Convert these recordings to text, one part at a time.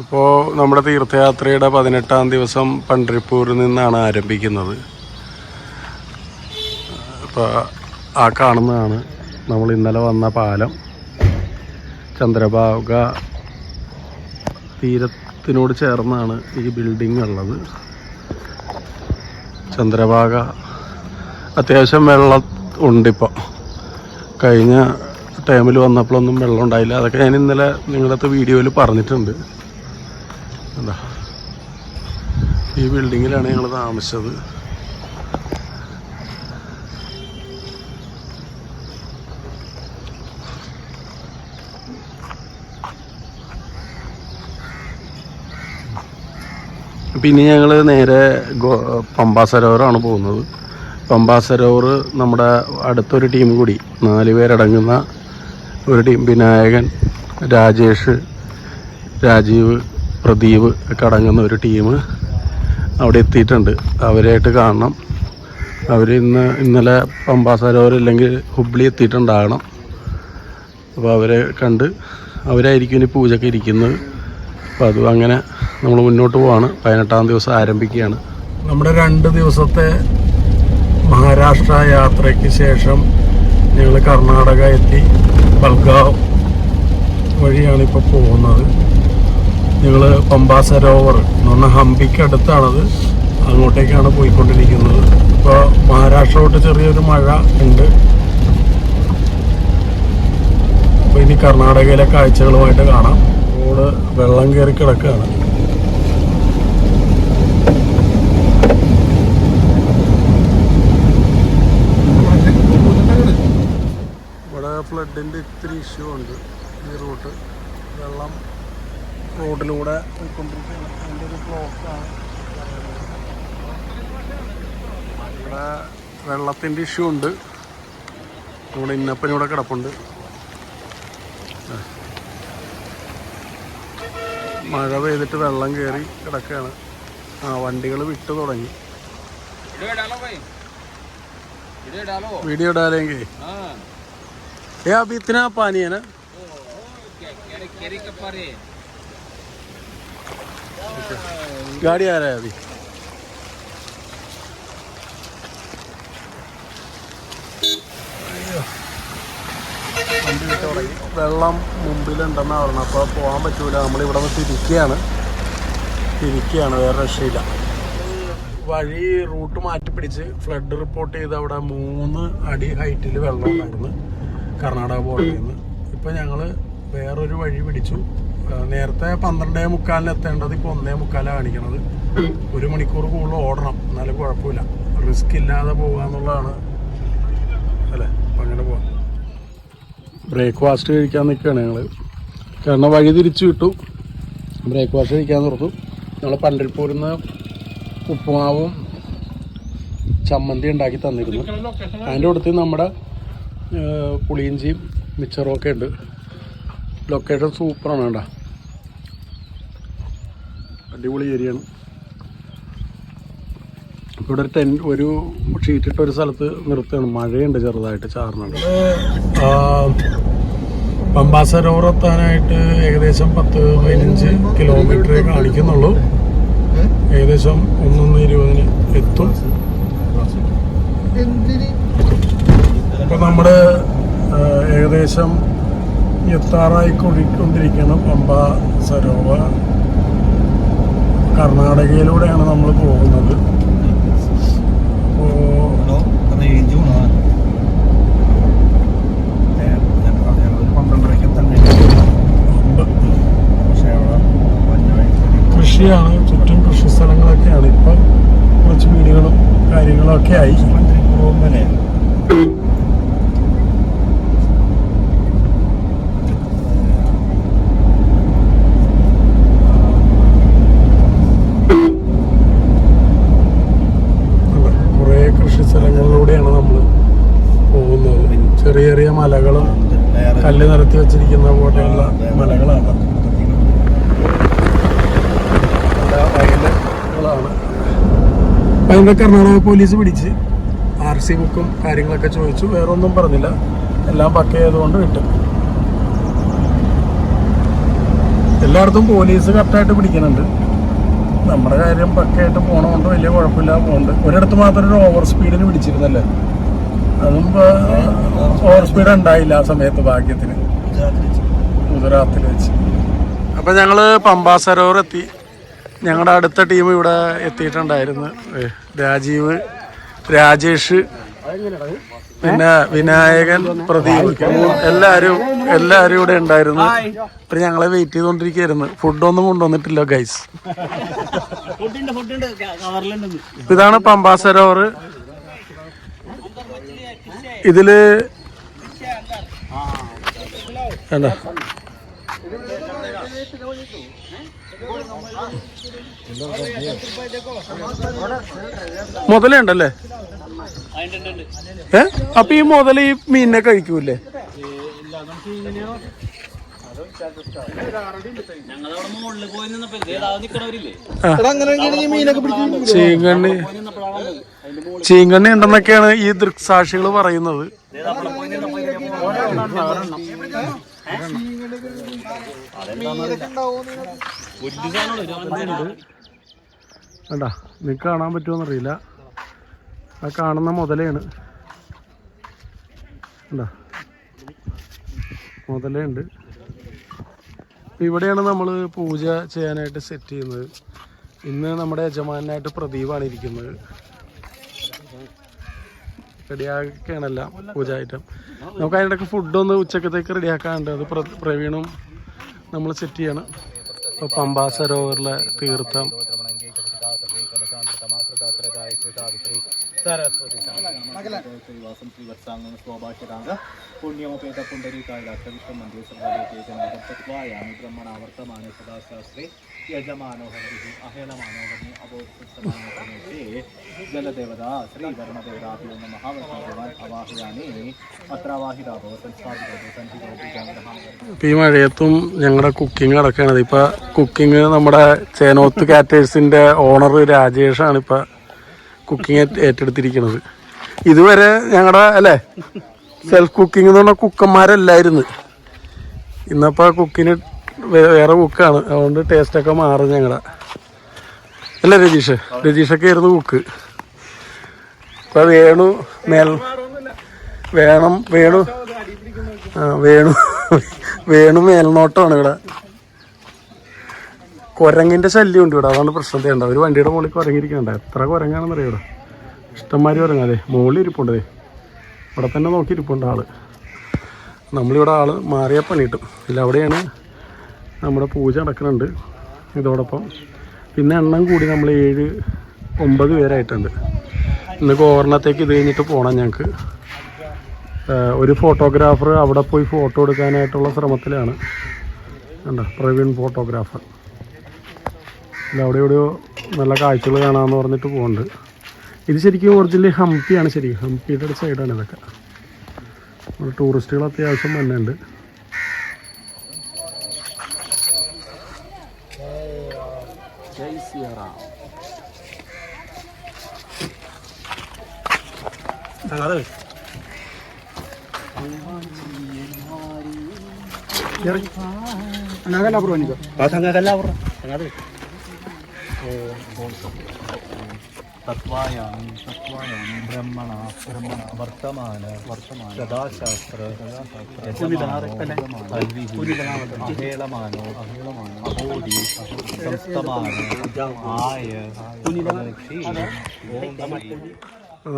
അപ്പോൾ നമ്മുടെ തീർത്ഥയാത്രയുടെ പതിനെട്ടാം ദിവസം പണ്ഡിപ്പൂരിൽ നിന്നാണ് ആരംഭിക്കുന്നത്. അപ്പോൾ ആ കാണുന്നതാണ് നമ്മൾ ഇന്നലെ വന്ന പാലം. ചന്ദ്രഭാഗ തീരത്തിനോട് ചേർന്നാണ് ഈ ബിൽഡിംഗ് ഉള്ളത്. ചന്ദ്രഭാഗ അത്യാവശ്യം വെള്ളം ഉണ്ടിപ്പോൾ കഴിഞ്ഞ ടൈമിൽ വന്നപ്പോഴൊന്നും വെള്ളം ഉണ്ടായില്ല. അതൊക്കെ ഞാൻ ഇന്നലെ നിങ്ങളുടെ വീഡിയോയിൽ പറഞ്ഞിട്ടുണ്ട്. എന്താ ഈ ബിൽഡിങ്ങിലാണ് ഞങ്ങൾ താമസിച്ചത്. പിന്നെ ഞങ്ങൾ നേരെ പമ്പാ സരോവറാണ് പോകുന്നത്. പമ്പാ സരോവർ നമ്മുടെ അടുത്തൊരു ടീം കൂടി നാല് പേരടങ്ങുന്ന ഒരു ടീം വിനായകൻ രാജേഷ് രാജീവ് പ്രദീപ് ഒക്കെ അടങ്ങുന്ന ഒരു ടീം അവിടെ എത്തിയിട്ടുണ്ട്. അവരായിട്ട് കാണണം. അവർ ഇന്ന് ഇന്നലെ പമ്പാ അല്ലെങ്കിൽ ഹുബ്ലി എത്തിയിട്ടുണ്ടാകണം. അപ്പോൾ അവരെ കണ്ട് അവരായിരിക്കും ഇനി പൂജയ്ക്ക് ഇരിക്കുന്നത്. അപ്പോൾ അത് അങ്ങനെ നമ്മൾ മുന്നോട്ട് പോവാണ്. പതിനെട്ടാം ദിവസം ആരംഭിക്കുകയാണ്. നമ്മുടെ രണ്ട് ദിവസത്തെ മഹാരാഷ്ട്ര യാത്രയ്ക്ക് ശേഷം ഞങ്ങൾ കർണാടക എത്തി. ബൽഗാവ് വഴിയാണ് ഇപ്പോൾ പോകുന്നത്. ഞങ്ങൾ പമ്പാ സരോവർ എന്ന് പറഞ്ഞാൽ ഹംപിക്ക് അടുത്താണത്. അങ്ങോട്ടേക്കാണ് പോയിക്കൊണ്ടിരിക്കുന്നത്. ഇപ്പോൾ മഹാരാഷ്ട്രയോട്ട് ചെറിയൊരു മഴ ഉണ്ട്. അപ്പോൾ ഇനി കർണാടകയിലെ കാഴ്ചകളുമായിട്ട് കാണാം. റോഡ് വെള്ളം കയറി കിടക്കുകയാണ്. ഇവിടെ ഫ്ലഡിന്റെ ഇത്തിരി ഇഷ്യൂ ഉണ്ട്. ഈ റൂട്ട് വെള്ളം റോഡിലൂടെ പോയിക്കൊണ്ടിരിക്കുകയാണ് അതിന്റെ ഒരു ബ്ലോക്കാണ് ഇവിടെ വെള്ളത്തിന്റെ ഇഷ്യൂ ഉണ്ട് നമ്മുടെ ഇന്നപ്പൻ ഇവിടെ കിടപ്പുണ്ട് മഴ പെയ്തിട്ട് വെള്ളം കയറി കിടക്കുകയാണ് ആ വണ്ടികൾ വിട്ടു തുടങ്ങി വീഡിയോ ഇടാലെങ്കിൽ ഏ അഭിത്തിനാ ഇത്തന പാനിയാണ് गाड़ी आ रहा है अभी വണ്ടി വിട്ട് തുടങ്ങി വെള്ളം മുമ്പിലുണ്ടെന്നാ പറഞ്ഞത് അപ്പോൾ പോകാൻ പറ്റൂല നമ്മളിവിടെ നിന്ന് തിരിക്കുകയാണ് തിരിക്കുകയാണ് വേറെ രക്ഷയില്ല വഴി റൂട്ട് മാറ്റി പിടിച്ച് ഫ്ലഡ് റിപ്പോർട്ട് ചെയ്ത് അവിടെ മൂന്ന് അടി ഹൈറ്റിൽ വെള്ളം ഉണ്ടായിരുന്നു കർണാടക ബോർഡറിൽ നിന്ന് ഇപ്പം ഞങ്ങൾ വേറൊരു വഴി പിടിച്ചു ആ, നേരത്തെ പന്ത്രണ്ടേ മുക്കാലിന് എത്തേണ്ടത് ഇപ്പോൾ ഒന്നേ മുക്കാലാണ് കാണിക്കണത്. ഒരു മണിക്കൂർ കൂടുതൽ ഓടണം. എന്നാലും കുഴപ്പമില്ല. റിസ്ക് ഇല്ലാതെ പോകുക അല്ലേ? അപ്പം അങ്ങനെ പോവാം. ബ്രേക്ക്ഫാസ്റ്റ് കഴിക്കാൻ നിൽക്കുകയാണ് ഞങ്ങൾ കാരണം വഴി തിരിച്ചു വിട്ടു ബ്രേക്ക്ഫാസ്റ്റ് കഴിക്കാൻ തുറന്നു ഞങ്ങൾ പോരുന്ന ഉപ്പുമാവും ചമ്മന്തി ഉണ്ടാക്കി തന്നിരുന്നു. അതിന്റെ അടുത്ത് നമ്മുടെ പുളിയിഞ്ചിയും മിച്ചറും ഒക്കെ ഉണ്ട്. ലൊക്കേഷൻ സൂപ്പറാണ് കേട്ടോ. അടിപൊളി ഏരിയയാണ്. ഇവിടെ ഒരു ടെൻ ഒരു ഷീറ്റിട്ട ഒരു സ്ഥലത്ത് നിർത്തുകയാണ്. മഴയുണ്ട് ചെറുതായിട്ട് ചാറിനുണ്ട് പമ്പാ സരോവർ എത്താനായിട്ട് ഏകദേശം പത്ത് പതിനഞ്ച് കിലോമീറ്റർ കാണിക്കുന്നുള്ളൂ. ഏകദേശം ഒന്നൊന്ന് ഇരുപതിന് എത്തും. ഇപ്പൊ നമ്മുടെ ഏകദേശം എത്താറായി കൊണ്ടിരിക്കണം പമ്പ സരോവർ കർണാടകയിലൂടെയാണ് നമ്മൾ പോകുന്നത്. കൃഷിയാണ് ചുറ്റും കൃഷി സ്ഥലങ്ങളൊക്കെയാണ്. ഇപ്പം കുറച്ച് വീടുകളും കാര്യങ്ങളൊക്കെ ആയി. കുറേ അതിന്റെ കർണാടക പോലീസ് പിടിച്ച് ആർ സി ബുക്കും കാര്യങ്ങളൊക്കെ ചോദിച്ചു. വേറെ ഒന്നും പറഞ്ഞില്ല. എല്ലാം പക്ക ചെയ്തുകൊണ്ട് വിട്ടു. എല്ലായിടത്തും പോലീസ് കറക്റ്റായിട്ട് പിടിക്കുന്നുണ്ട്. നമ്മുടെ കാര്യം പക്കയായിട്ട് പോകണമുണ്ട് വലിയ കുഴപ്പമില്ല പോകുന്നുണ്ട് ഒരിടത്ത് മാത്രം ഒരു ഓവർ സ്പീഡിന് പിടിച്ചിരുന്നല്ലേ? അതും ഓവർ സ്പീഡ് ഉണ്ടായില്ല ആ സമയത്ത് ഭാഗ്യത്തിന്. ഗുജറാത്തിൽ വെച്ച്. അപ്പം ഞങ്ങൾ പമ്പാ സരോവർ എത്തി. ഞങ്ങളുടെ അടുത്ത ടീം ഇവിടെ എത്തിയിട്ടുണ്ടായിരുന്നു. രാജീവ് രാജേഷ് പിന്നെ വിനായകൻ പ്രദീപ് എല്ലാവരും എല്ലാവരും ഇവിടെ ഉണ്ടായിരുന്നു. ഇപ്പൊ ഞങ്ങളെ വെയിറ്റ് ചെയ്തുകൊണ്ടിരിക്കുകയായിരുന്നു ഫുഡൊന്നും കൊണ്ടുവന്നിട്ടില്ല ഗൈസ് ഇതാണ് പമ്പാ സരോവർ ഇതിൽ വേണ്ട മുതലുണ്ടല്ലേ ഏ? അപ്പൊ ഈ മുതൽ ഈ മീനിനെ കഴിക്കൂലേ ഞങ്ങളവിടെ മുകളിൽ പോയി നിന്നപ്പോ ഏതാ നിക്കണവരില്ലേ ചീങ്കണ്ണി ചീങ്കണ്ണി ഉണ്ടെന്നൊക്കെയാണ് ഈ ദൃക്സാക്ഷികൾ പറയുന്നത് വേണ്ട നിനക്ക് കാണാൻ പറ്റുമോന്നറിയില്ല ആ കാണുന്ന മുതലയാണ്. കണ്ടാ മുതലുണ്ട് ഇവിടെയാണ് നമ്മൾ പൂജ ചെയ്യാനായിട്ട് സെറ്റ് ചെയ്യുന്നത്. ഇന്ന് നമ്മുടെ യജമാനായിട്ട് പ്രദീപാണ് ഇരിക്കുന്നത്. റെഡിയാക്കുകയാണല്ല പൂജ ഐറ്റം നമുക്ക് അതിനിടയ്ക്ക് ഫുഡൊന്ന് ഉച്ചക്കത്തേക്ക് റെഡിയാക്കാനുണ്ട്. അത് പ്ര- പ്രവീണും നമ്മൾ സെറ്റ് ചെയ്യണം. ഇപ്പോൾ പമ്പാ സരോവറിലെ തീർത്ഥം. സരസ്വതി ഈ മഴയത്തും ഞങ്ങളുടെ കുക്കിംഗ് നടക്കുകയാണത് ഇപ്പൊ കുക്കിംഗ് നമ്മുടെ ചേനോത്ത് കാറ്റേഴ്സിന്റെ ഓണർ രാജേഷ് ആണ് ഇപ്പൊ കുക്കിംഗ് ഏറ്റെടുത്തിരിക്കുന്നത് ഇതുവരെ ഞങ്ങളുടെ അല്ലേ സെൽഫ് കുക്കിംഗ് എന്ന് പറഞ്ഞാൽ കുക്കന്മാരല്ലായിരുന്നു. ഇന്നപ്പോൾ ആ കുക്കിന് വേറെ കുക്കാണ് അതുകൊണ്ട് ടേസ്റ്റൊക്കെ മാറും ഞങ്ങളുടെ അല്ല രജീഷ് രജീഷൊക്കെ ആയിരുന്നു കുക്ക് ഇപ്പം വേണു മേൽ വേണം വേണു. ആ വേണു. വേണു മേൽനോട്ടമാണ് ഇവിടെ. കുരങ്ങിന്റെ ശല്യം ഉണ്ട് ഇവിടെ. അതാണ് പ്രശ്നം. ഉണ്ടാവും ഒരു വണ്ടിയുടെ മുകളിൽ കുരങ്ങിരിക്കണ്ട എത്ര കുരങ്ങാണെന്ന് അറിയാം ഇവിടെ? ഇഷ്ടംമാതിരി കുരങ്ങാതെ മുകളിൽ ഇരിപ്പുണ്ടേ ഇവിടെ തന്നെ നോക്കിയിരിപ്പുണ്ട് ആൾ. നമ്മളിവിടെ ആൾ മാറിയ പണി കിട്ടും ഇല്ല അവിടെയാണ് നമ്മുടെ പൂജ നടക്കുന്നുണ്ട്. ഇതോടൊപ്പം പിന്നെ എണ്ണം കൂടി നമ്മൾ ഏഴ് ഒമ്പത് പേരായിട്ടുണ്ട്. ഇന്ന് ഗോവർണത്തേക്ക് ഇത് കഴിഞ്ഞിട്ട് പോകണം ഞങ്ങൾക്ക് ഒരു ഫോട്ടോഗ്രാഫർ അവിടെ പോയി ഫോട്ടോ എടുക്കാനായിട്ടുള്ള ശ്രമത്തിലാണ്. കണ്ടോ? പ്രവീൺ ഫോട്ടോഗ്രാഫർ. ഇല്ല അവിടെ എവിടെയോ നല്ല കാഴ്ചകൾ കാണാമെന്ന് പറഞ്ഞിട്ട് പോകുന്നുണ്ട് ഇത് ശരിക്കും ഒറിജിനൽ ഹംപിയാണ് ശരിക്കും ഹംപിയുടെ സൈഡാണ് ഇതൊക്കെ. നമ്മുടെ ടൂറിസ്റ്റുകൾ അത്യാവശ്യം വന്നുണ്ട് തത്വായാമി തത്വായാമി ബ്രഹ്മണ ബ്രഹ്മണ വർത്തമാന വർത്തമാന കഥാശാസ്ത്ര അഹേളമാനോ അഹേളമാനോ അഹോടി സംസ്തമാന ആയ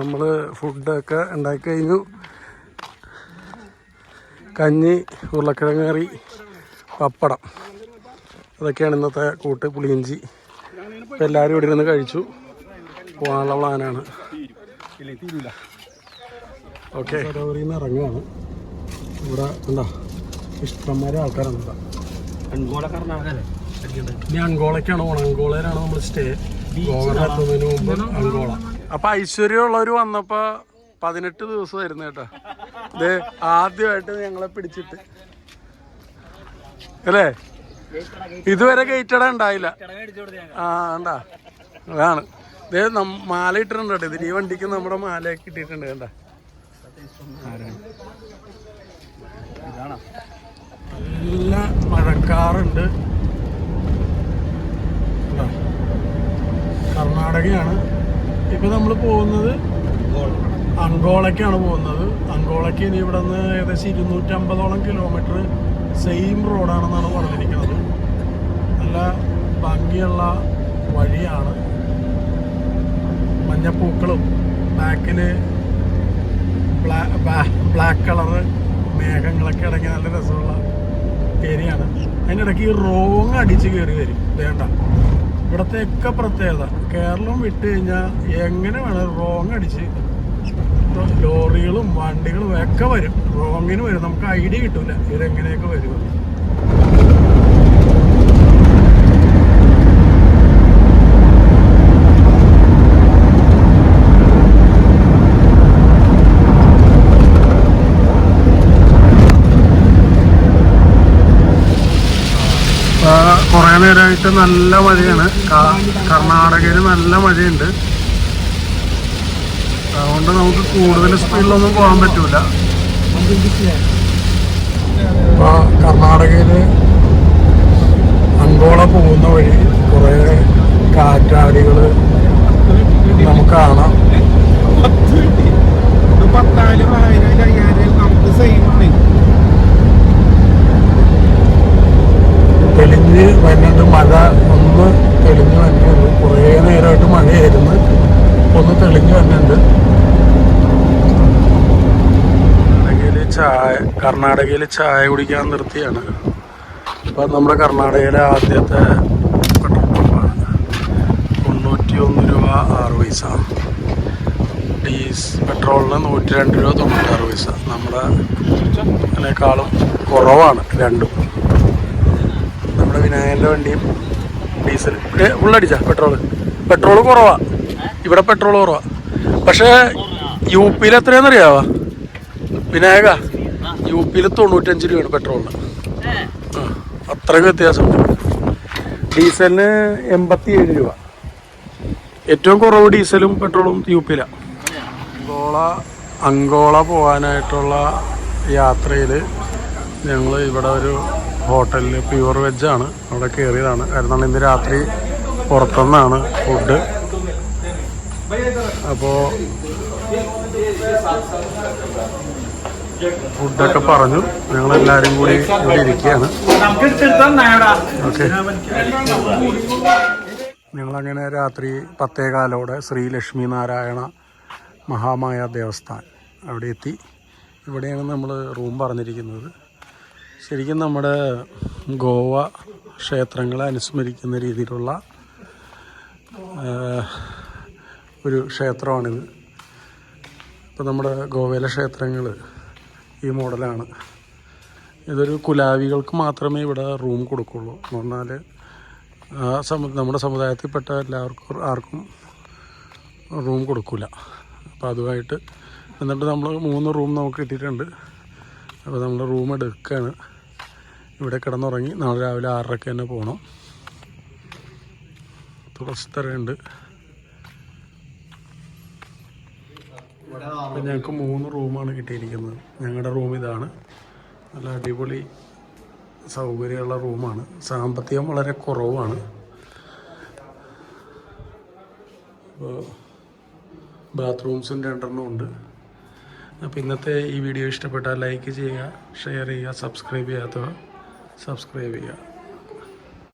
നമ്മൾ ഫുഡൊക്കെ ഉണ്ടാക്കി കഴിഞ്ഞു. കഞ്ഞി ഉരുളക്കിഴങ്ങ് കറി പപ്പടം. അതൊക്കെയാണ് ഇന്നത്തെ കൂട്ട് പുളിയിഞ്ചി. ഇപ്പം എല്ലാവരും ഇവിടെ ഇരുന്ന് കഴിച്ചു. പോകാനുള്ള പ്ലാനാണ് ഓക്കെ. നിന്ന് ഇറങ്ങുവാണ്. ഇവിടെ എന്താ ഇഷ്ടംമാരെ ആൾക്കാരാണ് ഇനി അങ്കോളക്കാണ് പോണത്. അങ്കോളയിലാണ് നമ്മൾ സ്റ്റേ ഗോവയിൽ എത്തുന്നതിന് മുമ്പ് അങ്കോള അപ്പൊ ഐശ്വര്യമുള്ളവർ വന്നപ്പോ പതിനെട്ട് ദിവസമായിരുന്നു കേട്ടോ. ഇത് ആദ്യമായിട്ട് ഞങ്ങളെ പിടിച്ചിട്ട്. അല്ലേ? ഇതുവരെ ഗേറ്റട ഉണ്ടായില്ല. ആ ഉണ്ടാ അതാണ്. മാല ഇട്ടിട്ടുണ്ട് കേട്ടോ. ഇതിൽ ഈ വണ്ടിക്ക് നമ്മുടെ മാല ഇട്ടിട്ടുണ്ട് കണ്ട? നല്ല മഴക്കാറുണ്ട്. കർണാടകയാണ്. ഇപ്പൊ നമ്മൾ പോകുന്നത് അങ്കോളക്കാണ് പോകുന്നത്. അങ്കോളക്ക് ഇനി ഇവിടെ നിന്ന് ഏകദേശം ഇരുന്നൂറ്റമ്പതോളം കിലോമീറ്റർ സെയിം റോഡാണെന്നാണ് പറഞ്ഞിരിക്കുന്നത്. നല്ല ഭംഗിയുള്ള വഴിയാണ്. മഞ്ഞപ്പൂക്കളും ബാക്കിൽ ബ്ലാക്ക് കളറ് മേഘങ്ങളൊക്കെ അടങ്ങിയ നല്ല രസമുള്ള ഏരിയയാണ്. അതിനിടയ്ക്ക് ഈ റോങ് അടിച്ച് കയറി വരും. വേണ്ട. ഇവിടത്തെ ഒക്കെ പ്രത്യേകത. കേരളം വിട്ട് കഴിഞ്ഞാൽ എങ്ങനെ വേണം റോങ് അടിച്ച് ലോറികളും വണ്ടികളും ഒക്കെ വരും. റോങ്ങിന് വരും. നമുക്ക് ഐഡിയ കിട്ടില്ല ഇവരെങ്ങനെയൊക്കെ വരും. കുറേ നേരമായിട്ട് നല്ല മഴയാണ്. കർണാടകയിൽ നല്ല മഴയുണ്ട്. അതുകൊണ്ട് നമുക്ക് കൂടുതൽ സ്പീഡിലൊന്നും പോകാൻ പറ്റൂല. കർണാടകയിൽ കർണാടകയിൽ അങ്കോള പോകുന്ന വഴി കുറേ കാറ്റാടികൾ നമുക്ക് കാണാം. പത്തായാലും ആയിരം അയ്യായിരം നമുക്ക് സെയിം ആണ് തെളിഞ്ഞ് വരുന്നുണ്ട് മഴ ഒന്ന് തെളിഞ്ഞ് വരുന്നുണ്ട് കുറേ നേരമായിട്ട് മഴയായിരുന്നു ഒന്ന് തെളിഞ്ഞ് വരുന്നുണ്ട് കർണാടകയിൽ ചായ കർണാടകയിൽ ചായ കുടിക്കാൻ നിർത്തിയാണ്. അപ്പം നമ്മുടെ കർണാടകയിലെ ആദ്യത്തെ പെട്രോൾ പമ്പാണ്. തൊണ്ണൂറ്റി ഒന്ന് രൂപ ആറ് പൈസ. ഡീസ് പെട്രോളിന് നൂറ്റി രണ്ട് രൂപ തൊണ്ണൂറ്റാറ് പൈസ. നമ്മുടെ അതിനേക്കാളും കുറവാണ് രണ്ടും. നമ്മുടെ വിനായകന്റെ വണ്ടിയും ഡീസൽ. ഉള്ളടിച്ച പെട്രോൾ പെട്രോൾ കുറവാണ് ഇവിടെ പെട്രോൾ കുറവാണ് പക്ഷേ യു പിയിൽ എത്രയാണെന്നറിയാവാ? വിനായക യു പിയിൽ തൊണ്ണൂറ്റഞ്ച് രൂപയാണ് പെട്രോളിന് അത്രയും അത്രയ്ക്ക് വ്യത്യാസമുണ്ട് ഡീസലിന് എൺപത്തി ഏഴ് രൂപ. ഏറ്റവും കുറവ് ഡീസലും പെട്രോളും യു പിയിലാണ് അങ്കോള അങ്കോള പോകാനായിട്ടുള്ള യാത്രയിൽ ഞങ്ങൾ ഇവിടെ ഒരു ഹോട്ടലിൽ പ്യുവർ വെജാണ് അവിടെ കയറിയതാണ് കാരണം ഇന്ന് രാത്രി പുറത്തുനിന്നാണ് ഫുഡ് അപ്പോൾ ഫുഡൊക്കെ പറഞ്ഞു. ഞങ്ങളെല്ലാവരും കൂടി ഇവിടെ ഇരിക്കുകയാണ്. ഓക്കെ. ഞങ്ങളങ്ങനെ രാത്രി പത്തേകാലോടെ ശ്രീ ലക്ഷ്മി നാരായണ മഹാമായ ദേവസ്ഥാൻ അവിടെ എത്തി. ഇവിടെയാണ് നമ്മൾ റൂം പറഞ്ഞിരിക്കുന്നത്. ശരിക്കും നമ്മുടെ ഗോവ ക്ഷേത്രങ്ങളെ അനുസ്മരിക്കുന്ന രീതിയിലുള്ള ഒരു ക്ഷേത്രമാണിത്. ഇപ്പോൾ നമ്മുടെ ഗോവയിലെ ക്ഷേത്രങ്ങൾ ഈ മോഡലാണ്. ഇതൊരു കുലാവികൾക്ക് മാത്രമേ ഇവിടെ റൂം കൊടുക്കുള്ളൂ. എന്ന് പറഞ്ഞാൽ സമു നമ്മുടെ സമുദായത്തിൽപ്പെട്ട എല്ലാവർക്കും ആർക്കും റൂം കൊടുക്കില്ല അപ്പോൾ അതുമായിട്ട് എന്നിട്ട് നമ്മൾ മൂന്ന് റൂം നമുക്ക് കിട്ടിയിട്ടുണ്ട്. അപ്പോൾ നമ്മൾ റൂം എടുക്കുകയാണ് ഇവിടെ കിടന്നുറങ്ങി നാളെ രാവിലെ ആറരയ്ക്ക് തന്നെ പോകണം തുളസിത്തറയുണ്ട്. അപ്പം ഞങ്ങൾക്ക് മൂന്ന് റൂമാണ് കിട്ടിയിരിക്കുന്നത്. ഞങ്ങളുടെ റൂം ഇതാണ്. നല്ല അടിപൊളി സൗകര്യമുള്ള റൂമാണ്. സാമ്പത്തികം വളരെ കുറവാണ് അപ്പോൾ ബാത്റൂംസും രണ്ടെണ്ണം ഉണ്ട്. അപ്പോൾ ഇന്നത്തെ ഈ വീഡിയോ ഇഷ്ടപ്പെട്ടാൽ ലൈക്ക് ചെയ്യുക ഷെയർ ചെയ്യുക സബ്സ്ക്രൈബ് ചെയ്യാത്തവ സബ്സ്ക്രൈബ് ചെയ്യുക.